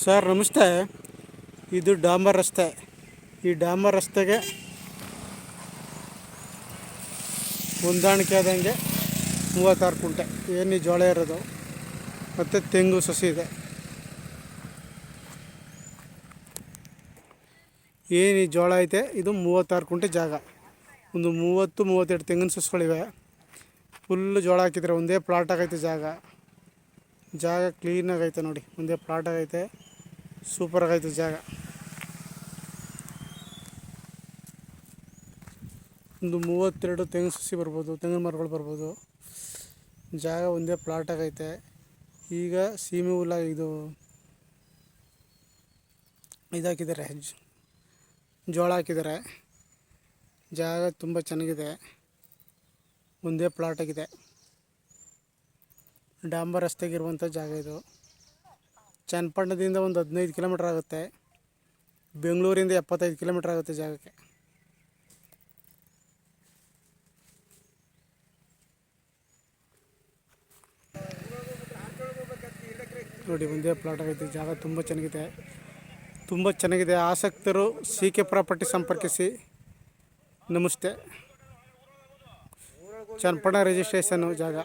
Sir, ನಮಸ್ತೆ. ಇದು ಡಾಂಬರ್ ರಸ್ತೆ. ಈ ಡಾಂಬರ್ ರಸ್ತೆಗೆ ಹೊಂದಾಣಿಕೆ ಆದಂಗೆ ಮೂವತ್ತಾರು ಕುಂಟೆ. ಏನು ಜೋಳ ಇರೋದು, ಮತ್ತು ತೆಂಗು ಸಸಿ ಇದೆ. ಏನು ಈ ಜೋಳ ಐತೆ, ಇದು ಮೂವತ್ತಾರು ಕುಂಟೆ ಜಾಗ. ಒಂದು ಮೂವತ್ತು, ಮೂವತ್ತೆರಡು ತೆಂಗಿನ ಸಸಿಗಳಿವೆ. ಫುಲ್ಲು ಜೋಳ ಹಾಕಿದ್ರೆ ಒಂದೇ ಪ್ಲಾಟ್ ಆಗೈತೆ ಜಾಗ. ಜಾಗ ಕ್ಲೀನಾಗೈತೆ ನೋಡಿ, ಒಂದೇ ಪ್ಲಾಟ್ ಆಗೈತೆ. ಸೂಪರ್ ಆಗೈತೆ ಜಾಗ. ಒಂದು ಮೂವತ್ತೆರಡು ತೆಂಗಿನ ಸಸಿ ಬರ್ಬೋದು, ತೆಂಗಿನ ಮರಗಳು ಬರ್ಬೋದು. ಜಾಗ ಒಂದೇ ಪ್ಲಾಟ್ ಆಗೈತೆ. ಈಗ ಸೀಮೆ ಹುಲ್ಲ ಇದು ಇದಾಕಿದ್ದಾರೆ. ಜೋಳ ಹಾಕಿದ್ದಾರೆ. ಜಾಗ ತುಂಬ ಚೆನ್ನಾಗಿದೆ. ಒಂದೇ ಪ್ಲಾಟ್ ಆಗಿದೆ. ಡಾಂಬರ್ ರಸ್ತೆಗಿರುವಂಥ ಜಾಗ ಇದು. ಚನ್ನಪಟ್ಟಣದಿಂದ ಒಂದು ಹದಿನೈದು ಕಿಲೋಮೀಟ್ರ್ ಆಗುತ್ತೆ. ಬೆಂಗಳೂರಿಂದ ಎಪ್ಪತ್ತೈದು ಕಿಲೋಮೀಟ್ರ್ ಆಗುತ್ತೆ ಜಾಗಕ್ಕೆ. ನೋಡಿ, ಒಂದೇ ಪ್ಲಾಟ್ ಆಗೈತೆ. ಜಾಗ ತುಂಬ ಚೆನ್ನಾಗಿದೆ. ತುಂಬ ಚೆನ್ನಾಗಿದೆ. ಆಸಕ್ತರು ಸಿ ಕೆ ಪ್ರಾಪರ್ಟಿ ಸಂಪರ್ಕಿಸಿ. ನಮಸ್ತೆ. ಚನ್ನಪಟ್ಟಣ ರಿಜಿಸ್ಟ್ರೇಷನ್ನು ಜಾಗ.